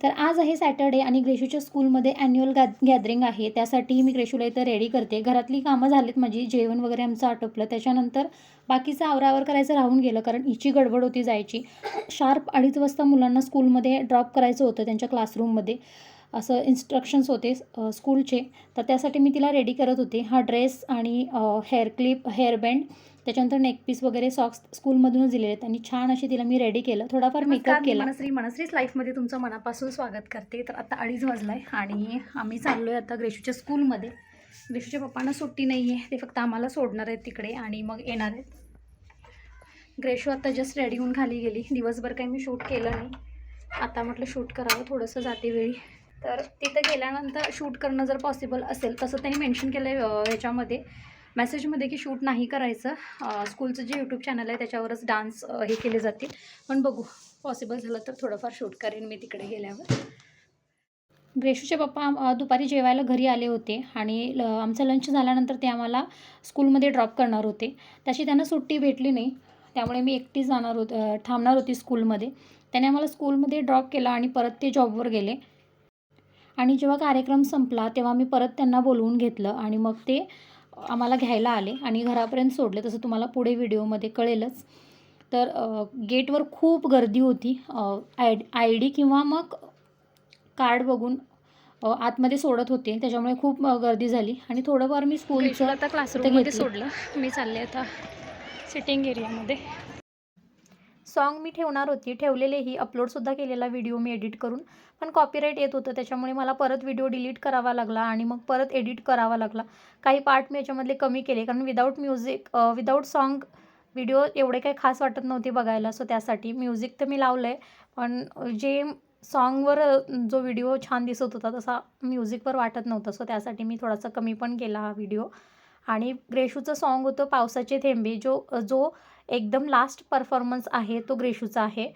तर आज आहे सॅटर्डे आणि ग्रेशूच्या स्कूलमध्ये ॲन्युअल गॅ गॅदरिंग आहे. त्यासाठी मी ग्रेशूला इथं रेडी करते. घरातली कामं झालीत माझी जेवण वगैरे आमचं आटोपलं. त्याच्यानंतर बाकीचं आवरावर करायचं राहून गेलं कारण हिची गडबड होती जायची. शार्प अडीच वाजता मुलांना स्कूलमध्ये ड्रॉप करायचं होतं त्यांच्या क्लासरूममध्ये असं इन्स्ट्रक्शन्स होते स्कूलचे. तर त्यासाठी मी तिला रेडी करत होते. हा ड्रेस आणि हेअर क्लिप हेअरबँड त्याच्यानंतर नेकपीस वगैरे सॉक्स स्कूलमधूनच दिलेले आहेत. आणि छान अशी तिला मी रेडी केलं. थोडाफार मेकअप केला. मनश्री. मनश्रीच लाईफमध्ये तुमचं मनापासून स्वागत करते. तर आता अडीच वाजला आहे आणि आम्ही चाललो आहे आता ग्रेशूच्या स्कूलमध्ये ग्रेशूच्या पप्पांना सुट्टी नाही आहे ते फक्त आम्हाला सोडणार आहेत तिकडे आणि मग येणार आहेत. ग्रेशू आता जस्ट रेडी होऊन खाली गेली. दिवसभर काही मी शूट केलं नाही. आता म्हटलं शूट करावं थोडंसं जाते वेळी. तर तिथं गेल्यानंतर शूट करणं जर पॉसिबल असेल तसं त्यांनी मेन्शन केलं आहे ह्याच्यामध्ये मेसेजमध्ये की शूट नाही करायचं. स्कूलचं जे यूट्यूब चॅनल आहे त्याच्यावरच डान्स हे केले जातील. पण बघू पॉसिबल झालं तर थोडंफार शूट करेन मी तिकडे गेल्यावर. ग्रेशूचे पप्पा दुपारी जेवायला घरी आले होते आणि ल आमचा लंच झाल्यानंतर ते आम्हाला स्कूलमध्ये ड्रॉप करणार होते. त्याची त्यांना सुट्टी भेटली नाही. त्यामुळे मी एकटी जाणार होत थांबणार होती स्कूलमध्ये त्याने आम्हाला स्कूलमध्ये ड्रॉप केला आणि परत ते जॉबवर गेले. आणि जेव्हा कार्यक्रम संपला तेव्हा मी परत त्यांना बोलवून घेतलं आणि मग ते आम्हाला घ्यायला आले आणि घरापर्यंत सोडले तसं तुम्हाला पुढे व्हिडिओमध्ये कळेलच. तर गेटवर खूप गर्दी होती. आय आय डी किंवा मग कार्ड बघून आतमध्ये सोडत होते. त्याच्यामुळे खूप गर्दी झाली. आणि थोडंफार मी स्कूलचं आता क्लासरूममध्ये. सोडलं. मी चालले आता सिटिंग एरियामध्ये सॉन्ग मी ठेवणार होती. ठेवलेलेही अपलोडसुद्धा केलेला व्हिडिओ मी एडिट करून. पण कॉपीराईट येत होतं त्याच्यामुळे मला परत व्हिडिओ डिलीट करावा लागला आणि मग परत एडिट करावा लागला. काही पार्ट मी याच्यामधले कमी केले कारण without music without song video एवढे काही खास वाटत नव्हते बघायला. सो त्यासाठी म्युझिक तर मी लावलं आहे पण जे सॉन्गवर जो व्हिडिओ छान दिसत होता तसा म्युझिकवर वाटत नव्हतं. सो त्यासाठी मी थोडासा कमी पण केला हा व्हिडिओ आणि ग्रेशूचं सॉन्ग होतं पावसाचे थेंबे जो जो एकदम लास्ट परफॉर्मन्स आहे तो ग्रेशूचा आहे.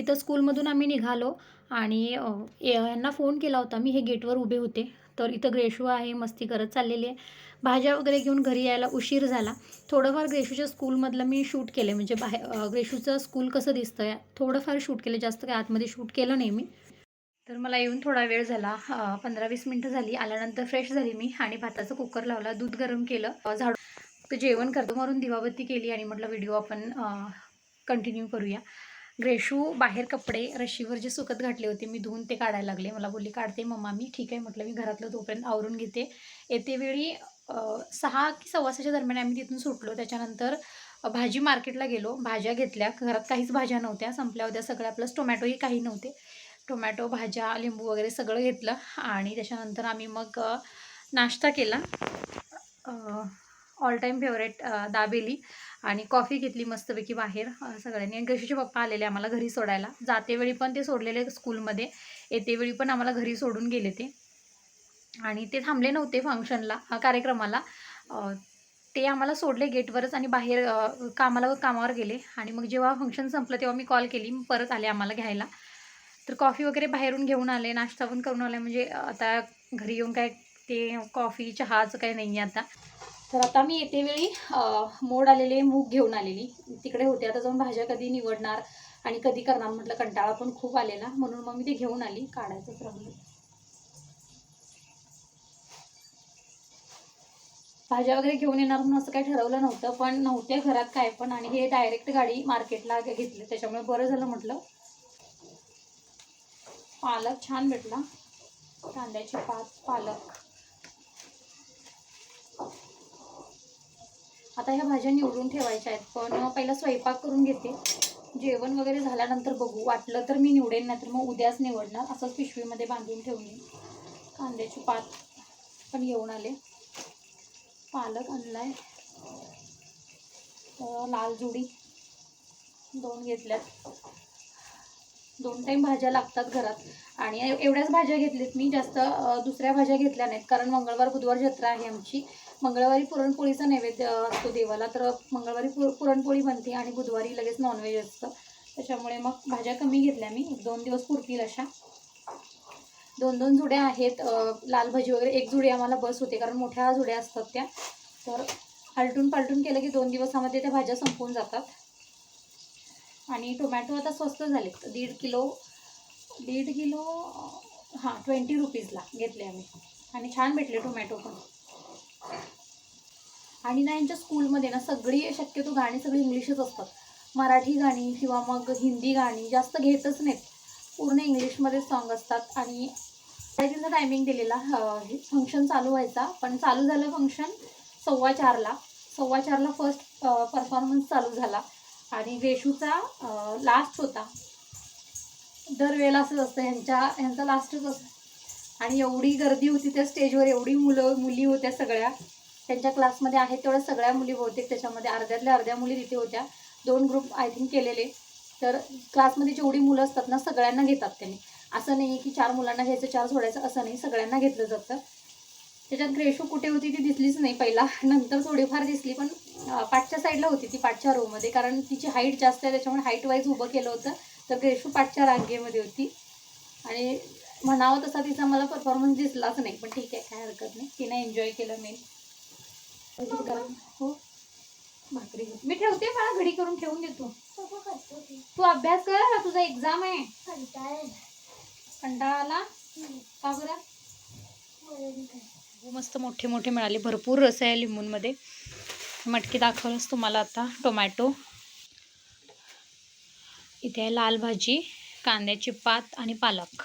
इथं स्कूलमधून आम्ही निघालो आणि यांना फोन केला होता. मी हे गेटवर उभे होते. तर इथं ग्रेशू आहे मस्ती करत चाललेली आहे. भाज्या वगैरे घेऊन घरी यायला उशीर झाला. थोडंफार ग्रेशूच्या स्कूलमधलं मी शूट केलं. म्हणजे बाहेर ग्रेशूचं स्कूल कसं दिसतं आहे थोडंफार शूट केलं. जास्त काय आतमध्ये शूट केलं नाही मी. तर मला येऊन थोडा वेळ झाला. पंधरा वीस मिनटं झाली. आल्यानंतर फ्रेश झाली मी आणि भाताचं कुकर लावला. दूध गरम केलं. झाडू तर जेवण करतो मारून दिवाबत्ती केली आणि म्हटलं व्हिडिओ आपण कंटिन्यू करूया. ग्रेशू बाहेर कपडे रशीवर जे सुकत घातले होते मी धुवून ते काढायला लागले. मला बोलली काढते मम्मा मी ठीक आहे म्हटलं मी घरातलं तोपर्यंत आवरून घेते. येते वेळी सहा की सव्वासाच्या दरम्यान आम्ही तिथून सुटलो. त्याच्यानंतर भाजी मार्केटला गेलो. भाज्या घेतल्या. घरात काहीच भाज्या नव्हत्या. संपल्या होत्या सगळ्या. प्लस टोमॅटोही काही नव्हते. टोमॅटो भाज्या लिंबू वगैरे सगळं घेतलं. आणि त्याच्यानंतर आम्ही मग नाश्ता केला. All time favourite dabeli. आणि कॉफी घेतली मस्तपैकी बाहेर सगळ्यांनी. आणि गशीचे पप्पा आलेले आम्हाला घरी सोडायला. जातेवेळी पण ते सोडलेले स्कूलमध्ये येतेवेळी पण आम्हाला घरी सोडून गेले ते. आणि ते थांबले नव्हते फंक्शनला कार्यक्रमाला. ते आम्हाला सोडले गेटवरच आणि बाहेर कामाला कामावर गेले. आणि मग जेव्हा फंक्शन संपलं तेव्हा मी कॉल केली. परत आले आम्हाला घ्यायला. तर कॉफी वगैरे बाहेरून घेऊन आले नाश्ता पण करून आले. म्हणजे आता घरी येऊन काय ते कॉफी चहाचं काही नाही आहे आता. तर आता मी येते वेळी मोड आलेले मूग घेऊन आलेली. तिकडे होते आता जाऊन भाज्या कधी निवडणार आणि कधी करणार म्हटलं कंटाळा पण खूप आलेला. म्हणून मग मी ते घेऊन आली काढायचंच राहिलं भाज्या वगैरे घेऊन येणार म्हणून असं काही ठरवलं नव्हतं पण नव्हत्या घरात काय पण. आणि हे डायरेक्ट गाडी मार्केटला घेतली त्याच्यामुळे बरं झालं म्हटलं. पालक छान भेटला. कांद्याचे पात पालक. आता ह्या भाज्या निवडून ठेवायच्या आहेत. पण पहिला स्वयंपाक करून घेते. जेवण वगैरे झाल्यानंतर बघू. वाटलं तर मी निवडेन नाही तर मग उद्याच निवडणार. असंच पिशवीमध्ये बांधून ठेवली. कांद्याची पात पण येऊन आले. पालक आणला आहे लाल जुडी दोन घेतल्यात. दोन टाईम भाज्या लागतात घरात. आणि एवढ्याच भाज्या घेतलीत मी जास्त दुसऱ्या भाज्या घेतल्या नाहीत. कारण मंगळवार बुधवार जत्रा आहे आमची. मंगळवारी पुरणपोळीचा नैवेद्य असतो देवाला. तर मंगळवारी पुर पुरणपोळी बनते आणि बुधवारी लगेच नॉनव्हेज असतं. त्याच्यामुळे मग भाज्या कमी घेतल्या मी. एक दोन दिवस पुरतील अशा. दोन दोन जुड्या आहेत. लाल भाजी वगैरे. एक जुडी आम्हाला बस होते कारण मोठ्या जुड्या असतात त्या. तर आलटून पालटून केलं की दोन दिवसामध्ये त्या भाज्या संपून जातात. आणि टोमॅटो आता स्वस्त झालेत. दीड किलो दीड किलो हां ट्वेंटी रुपीजला घेतले आम्ही. आणि छान भेटले टोमॅटो पण. आणि ना यांच्या स्कूलमध्ये ना सगळी शक्यतो गाणी सगळी इंग्लिशच असतात. मराठी गाणी किंवा मग हिंदी गाणी जास्त घेतच नाहीत. पूर्ण इंग्लिशमध्ये सॉन्ग असतात. आणि त्यांचा टायमिंग दिलेला फंक्शन चालू व्हायचा. पण चालू झालं फंक्शन सव्वा चारला. सव्वा चारला फर्स्ट परफॉर्मन्स चालू झाला. आणि वेशूचा लास्ट होता. दरवेळेला असंच असतं ह्यांच्या ह्यांचा लास्टच असतं. आणि एवढी गर्दी होती त्या स्टेजवर एवढी मुलं मुली होत्या सगळ्या. त्यांच्या क्लासमध्ये आहेत तेवढ्या सगळ्या मुली बहुतेक त्याच्यामध्ये अर्ध्यातल्या अर्ध्या मुली तिथे होत्या. दोन ग्रुप आय थिंक केलेले. तर क्लासमध्ये जेवढी मुलं असतात ना सगळ्यांना घेतात त्यांनी. असं नाही की चार मुलांना घ्यायचं चार सोडायचं असं नाही. सगळ्यांना घेतलं जातं. त्याच्यात ग्रेशू कुठे होती ती दिसलीच नाही पहिला. नंतर थोडीफार दिसली पण पाठच्या साईडला होती ती पाठच्या रोमध्ये कारण तिची हाईट जास्त आहे त्याच्यामुळे हाईट वाईज उभं केलं होतं. तर ग्रेशू पाठच्या रांगेमध्ये होती. आणि म्हणावं तसा तिचा मला परफॉर्मन्स दिसलाच नाही पण ठीक आहे काय हरकत नाही. तिने एन्जॉय केलं मेन हो. भाकरी. मी ठेवते मला घडी करून ठेवून देतो. तू अभ्यास कर तुझा एक्झाम आहे. कंटाळा आला. का बरं? मस्त मोठे मोठे मिळाले. भरपूर रस आहे लिंबूंमध्ये. मटकी दाखवलंच तुम्हाला आता. टोमॅटो. इथे आहे लाल भाजी कांद्याची पात आणि पालक.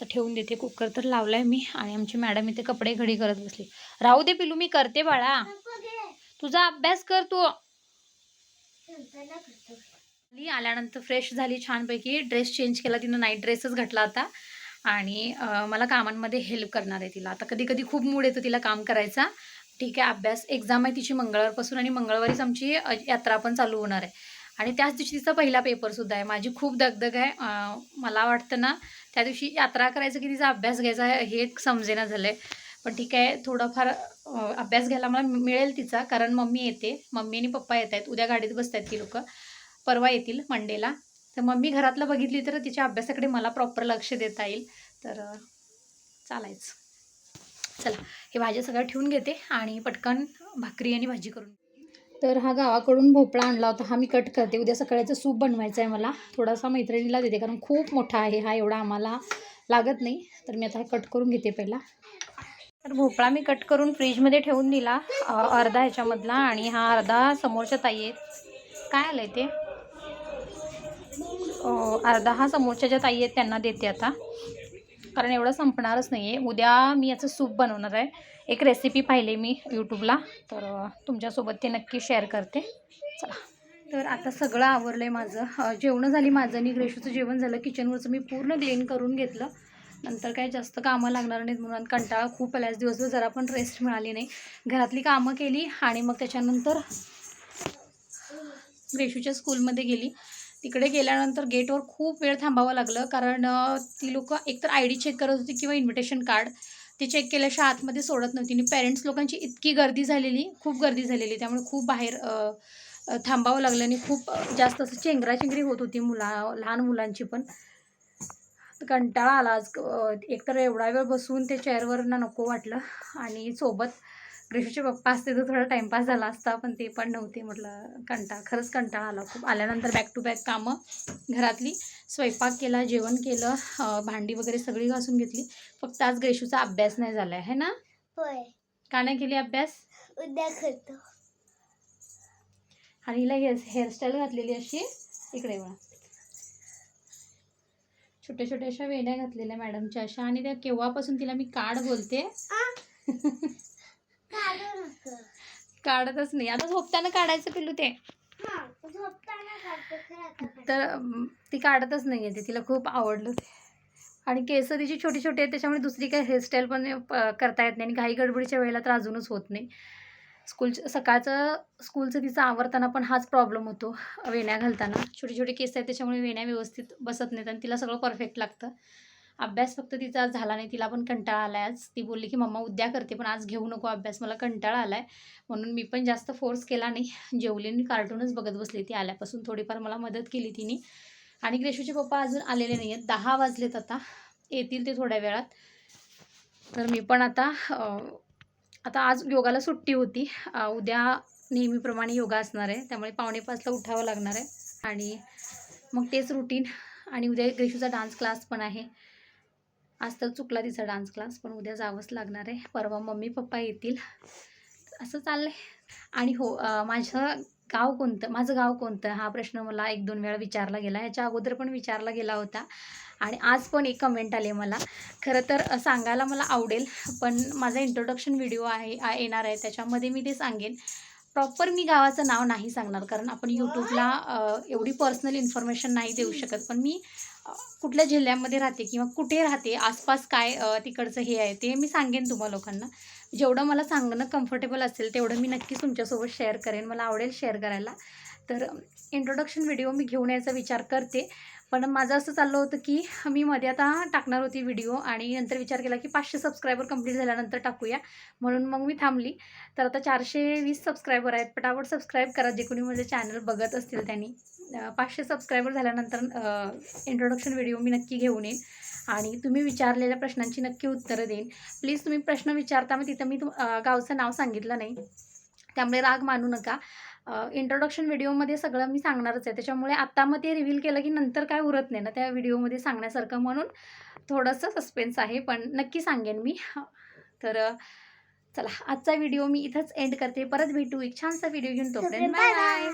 तर ठेवून देते. कुकर तर लावलाय मी आणि आमची मॅडम इथे कपडे घडी करत बसली. राहू दे पिलू मी करते बाळा. तुझा अभ्यास कर तू. आल्यानंतर फ्रेश झाली छानपैकी. ड्रेस चेंज केला तिनं. नाईट ड्रेसच घातला आता. आणि मला कामांमध्ये हेल्प करणार आहे तिला. आता कधी कधी खूप मूड येतो तिला काम करायचा. ठीक आहे अभ्यास एक्झाम आहे तिची मंगळवारपासून आणि मंगळवारीच आमची यात्रा पण चालू होणार आहे. आणि त्याच दिवशी तिचा पहिला पेपरसुद्धा आहे. माझी खूप दगदग आहे. मला वाटतं ना त्या दिवशी यात्रा करायचं की तिचा अभ्यास घ्यायचा आहे हे एक समजेना झालं आहे पण ठीक आहे थोडंफार अभ्यास घ्यायला मला मिळेल तिचा. कारण मम्मी येते. मम्मी आणि पप्पा येत आहेत. उद्या गाडीत बसत आहेत ती लोकं. परवा येतील मंडेला. तर मम्मी घरातलं बघितली तर तिच्या अभ्यासाकडे मला प्रॉपर लक्ष देता येईल. तर चालायचं. चला हे भाज्या सगळ्या ठेवून घेते आणि पटकन भाकरी आणि भाजी करून तर हा गावाकडून भोपळा आणला होता. हा मी कट करते. उद्या सकाळचं सूप बनवायचं आहे मला. थोडासा मैत्रिणीला देते कारण खूप मोठा आहे हा एवढा आम्हाला लागत नाही. तर मी आता हे कट करून घेते पहिला. तर भोपळा मी कट करून फ्रीजमध्ये ठेवून दिला अर्धा ह्याच्यामधला आणि हा अर्धा समोरच्या ताई आहेत काय आलं आहे ते? अर्धा हा समोरच्या ज्या ताई आहेत त्यांना देते आता. कारण एवढं संपणारच नाही आहे उद्या मी याचं सूप बनवणार आहे. एक रेसिपी पाहिली मी यूट्यूबला तर तुमच्यासोबत ते नक्की शेअर करते. चला. तर आता सगळं आवरलं आहे माझं जेवणं झाली माझं आणि ग्रेशूचं जेवण झालं. किचनवरचं मी पूर्ण क्लीन करून घेतलं. नंतर काय जास्त कामं लागणार नाहीत म्हणून कंटाळा खूप आल्यास दिवसभर जरा पण रेस्ट मिळाली नाही. घरातली कामं केली आणि मग त्याच्यानंतर ग्रेशूच्या स्कूलमध्ये गेली. तिकडे गेल्यानंतर गेटवर खूप वेळ थांबावं लागलं. कारण ती लोक एकतर आय डी चेक करत होती किंवा इन्व्हिटेशन कार्ड ते चेक केल्याशिवाय आतमध्ये सोडत नव्हती. आणि पेरेंट्स लोकांची इतकी गर्दी झालेली खूप गर्दी झालेली. त्यामुळे खूप बाहेर थांबावं लागलं आणि खूप जास्त असं चेंगराचेंगरी होत होती मुला लहान मुलांची पण. कंटाळा आला आज एकतर एवढा वेळ बसून ते चेअरवर नको वाटलं. आणि सोबत ग्रेशूचे पप्पा असते तर थोडा टाईमपास झाला असता पण ते पण नव्हते म्हटलं कंटाळा खरंच कंटाळा आला खूप. आल्यानंतर बॅक टू बॅक कामं घरातली. स्वयंपाक केला जेवण केलं भांडी वगैरे सगळी घासून घेतली. फक्त आज ग्रेशूचा अभ्यास नाही झाला आहे ना? का नाही केली अभ्यास? उद्या करतो. आणि हिला हेअर हेअरस्टाईल घातलेली अशी. इकडे बघा. छोट्या छोट्या अशा वेण्या घातलेल्या मॅडमच्या अशा. आणि त्या केव्हापासून तिला मी काढ बोलते? काढतच नाही. आता झोपताना काढायचं पिलू ते. हा. तर. ती काढतच नाही आहे ते. तिला खूप आवडलं ते. आणि केस तिची छोटी छोटी आहेत त्याच्यामुळे दुसरी काही हेअरस्टाईल पण करता येत नाही आणि घाई गडबडीच्या वेळेला तर अजूनच होत नाही. स्कूल सकाळचं स्कूलचं तिचं आवरताना पण हाच प्रॉब्लेम होतो वेण्या घालताना. छोटे छोटे केस आहेत त्याच्यामुळे वेण्या व्यवस्थित बसत नाहीत आणि तिला सगळं परफेक्ट लागतं. अभ्यास फक्त तिचा आज झाला नाही तिला पण कंटाळा आला आहे आज ती बोलली की मम्मा उद्या करते पण आज घेऊ नको अभ्यास मला कंटाळा आला आहे म्हणून मी पण जास्त फोर्स केला नाही. जेवलीने कार्टूनच बघत बसली ती आल्यापासून. थोडीफार मला मदत केली तिने. आणि ग्रेशूचे पप्पा अजून आलेले नाही आहेत दहा वाजलेत आता. येतील ते थोड्या वेळात. तर मी पण आता आता आज योगाला सुट्टी होती. उद्या नेहमीप्रमाणे योगा असणार आहे. त्यामुळे पावणे पाचला उठावं लागणार आहे. आणि मग तेच रुटीन आणि उद्या ग्रेशूचा डान्स क्लास पण आहे. आज तर चुकला तिचा डान्स क्लास पण उद्या जावंच लागणार आहे. परवा मम्मी पप्पा येतील. असं चाललं आहे आणि हो माझं गाव कोणतं? माझं गाव कोणतं? हा प्रश्न मला एक दोन वेळा विचारला गेला. ह्याच्या अगोदर पण विचारला गेला होता. आणि आज पण एक कमेंट आले मला. खरं तर सांगायला मला आवडेल पण माझा इंट्रोडक्शन व्हिडिओ आहे येणार आहे. त्याच्यामध्ये मी ते सांगेन. प्रॉपर मी गावाचं नाव नाही सांगणार कारण आपण यूट्यूबला एवढी पर्सनल इन्फॉर्मेशन नाही देऊ शकत. पण मी कुठल्या जिल्ह्यामध्ये राहते किंवा कुठे राहते आसपास काय तिकडचं हे आहे ते मी सांगेन तुम्हा लोकांना. जेवढं मला सांगणं कम्फर्टेबल असेल तेवढं मी नक्कीच तुमच्यासोबत शेअर करेन. मला आवडेल शेअर करायला. तर इंट्रोडक्शन व्हिडिओ मी घेऊन यायचा विचार करते. पण माझं असं चाललं होतं की मी मध्ये आता टाकणार होती व्हिडिओ आणि नंतर विचार केला की पाचशे सबस्क्रायबर कंप्लीट झाल्यानंतर टाकूया. म्हणून मग मी थांबली. तर आता चारशे वीस सबस्क्रायबर आहेत. पटापट सबस्क्राईब करा. जे कोणी माझे चॅनल बघत असतील त्यांनी. पाचशे सबस्क्रायबर झाल्यानंतर इंट्रोडक्शन व्हिडिओ मी नक्की घेऊन येईन. आणि तुम्ही विचारलेल्या प्रश्नांची नक्की उत्तरं देईन. प्लीज तुम्ही प्रश्न विचारता मग तिथं मी तुम गावचं नाव सांगितलं नाही. त्यामुळे राग मानू नका. इंट्रोडक्शन व्हिडिओमध्ये सगळं मी सांगणारच आहे. त्याच्यामुळे आत्ता मग ते रिव्हील केलं की नंतर काय उरत नाही ना त्या व्हिडिओमध्ये सांगण्यासारखं म्हणून थोडंसं सस्पेन्स आहे. पण नक्की सांगेन मी. तर चला आजचा व्हिडिओ मी इथंच एंड करते. परत भेटू. एक छानसा व्हिडिओ घेऊन तोपर्यंत बाय बाय